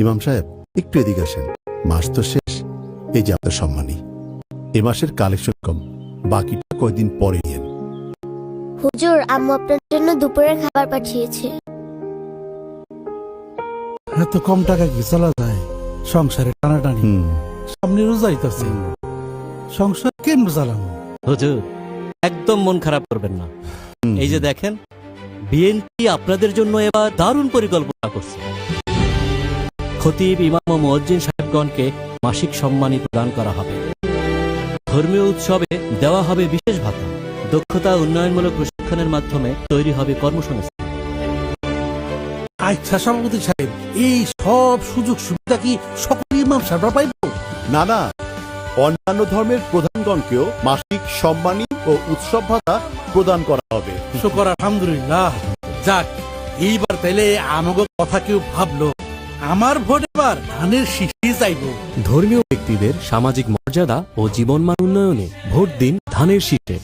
ইমাম সাহেব একটু এদিকে আসেন। মাস তো শেষ এই যে আপনার সম্মানী। এ মাসের কালেকশন কম বাকিটা কয়দিন পরে নিয়েন। হুজুর আম্মু আপনার জন্য দুপুরের খাবার পাঠিয়েছে। এত কম টাকা কি? চলা যায়। সংসারে টানাটানি। হুম। সামনে রোজাইতেছে সংসার কেমন চালানো হুজুর একদম মন খারাপ করবেন না। হুম। এই যে দেখেন বিএনপি আপনাদের জন্য এবার দারুণ পরিকল্পনা করছে। খতিব ইমাম ও মুয়াজ্জিন সাহেবগণকে মাসিক সম্মানী প্রদান করা হবে। ধর্মীয় উৎসবে দেওয়া হবে বিশেষ ভাতা। দক্ষতা উন্নয়নমূলক প্রশিক্ষণের মাধ্যমে তৈরি হবে কর্মসংস্থান। আচ্ছা সভাপতি সাহেব এই সব সুযোগ সুবিধা কি সকল ইমাম সাহেবরা পাইব? না না। অন্যান্য ধর্মের প্রধানগণকেও মাসিক সম্মানী ও উৎসব ভাতা প্রদান করা হবে। শুকর আলহামদুলিল্লাহ। যাক এইবার পেলে আমাকে কথা কেউ ভাবলো। আমার ভোট এবার ধানের শীষে চাইব। ধর্মীয় ব্যক্তিদের সামাজিক মর্যাদা ও জীবনমান উন্নয়নে ভোট দিন ধানের শীষে